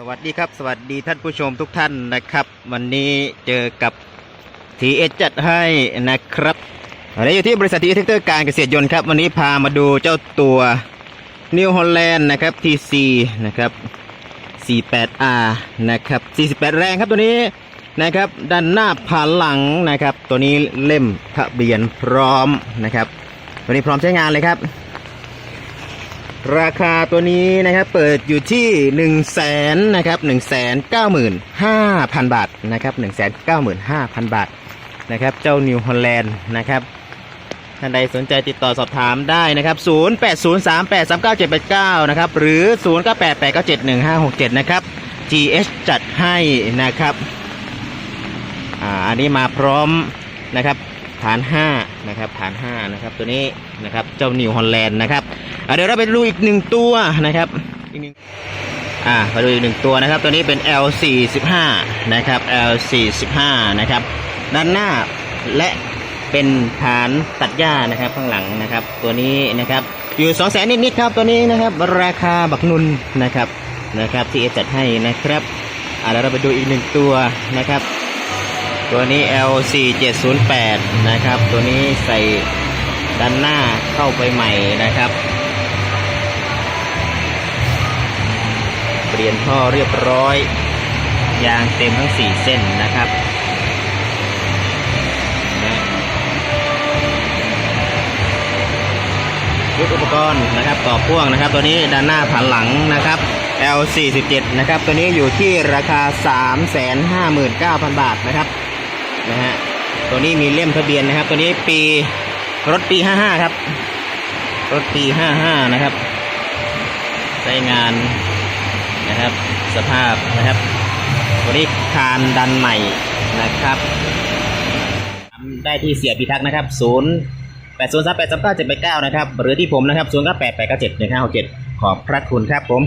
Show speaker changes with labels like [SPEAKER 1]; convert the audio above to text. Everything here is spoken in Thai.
[SPEAKER 1] สวัสดีครับ สวัสดีท่านผู้ชมทุกท่านนะครับ วันนี้เจอกับทีเอจัดให้นะครับวันนี้อยู่ที่บริษัททีเอทคเตอร์การเกษตรยนต์ครับ วันนี้พามาดูเจ้าตัวนิวฮอลแลนด์นะครับ TC นะครับ 48R นะครับ 48 แรงครับตัวนี้นะครับ ด้านหน้าผ่านหลังนะครับ ตัวนี้เล่มทะเบียนพร้อมนะครับ ตัวนี้พร้อมใช้งานเลยครับ ราคาตัวนี้นะครับเปิดอยู่ที่1นึ่งแสนนะครับหนึ่งแสนเก้าหมื่นห้าพันบาทนะครับหนึ่งแสนเก้าหมื่นห้าพันบาทนะครับเจ้านิวฮอลแลนด์นะครับท่านใดสนใจติดต่อสอบถามได้นะครับ 0 8 0 3 8 3 9 7 8 9 นะครับ หรือ 0 9 8 8 9 7 1 5 6 7 นะครับ GS จัดให้นะครับอ่าอันนี้มาพร้อมนะครับฐาน 5 นะครับฐาน 5 นะครับ ตัวนี้นะครับ เจ้านิวฮอลแลนด์นะครับ เดี๋ยวเราไปดูอีกหนึ่งตัวนะครับอีกหนึ่งอ่ามาดูอีกหนึ่งตัวนะครับ ตัวนี้เป็น L45 นะครับ L45 นะครับ ด้านหน้าและเป็นฐานตัดหญ้านะครับข้างหลังนะครับ ตัวนี้นะครับอยู่2 0 0แสนนิดๆครับตัวนี้นะครับ ราคาบักนุนนะครับนะครับที่เอจัดให้นะครับอ่าเดี๋ยวเราไปดูอีกหนึ่งตัวนะครับ ตัวนี้ L4708 นะครับ ตัวนี้ใส่ด้านหน้าเข้าไปใหม่นะครับ เปลี่ยนท่อเรียบร้อย ยางเต็มทั้ง 4 เส้นนะครับยุทธอุปกรณ์นะครับต่อพ่วงนะครับ ตัวนี้ด้านหน้าผ่านหลังนะครับ L47 นะครับ ตัวนี้อยู่ที่ราคา 359,000 บาทนะครับนะฮะตัวนี้มีเล่มทะเบียนนะครับ ตัวนี้ปีรถปี 55 ครับ รถปี 55 นะครับใช้งาน นะครับ สภาพนะครับวันนี้คานดันใหม่นะครับทำได้ที่เสียพิทักษ์นะครับ0 8 0 3 8 3 9 7 8 9นะครับ หรือที่ผมนะครับ0 9 8 8 9 7 1 5 6 7ขอบพระคุณครับผม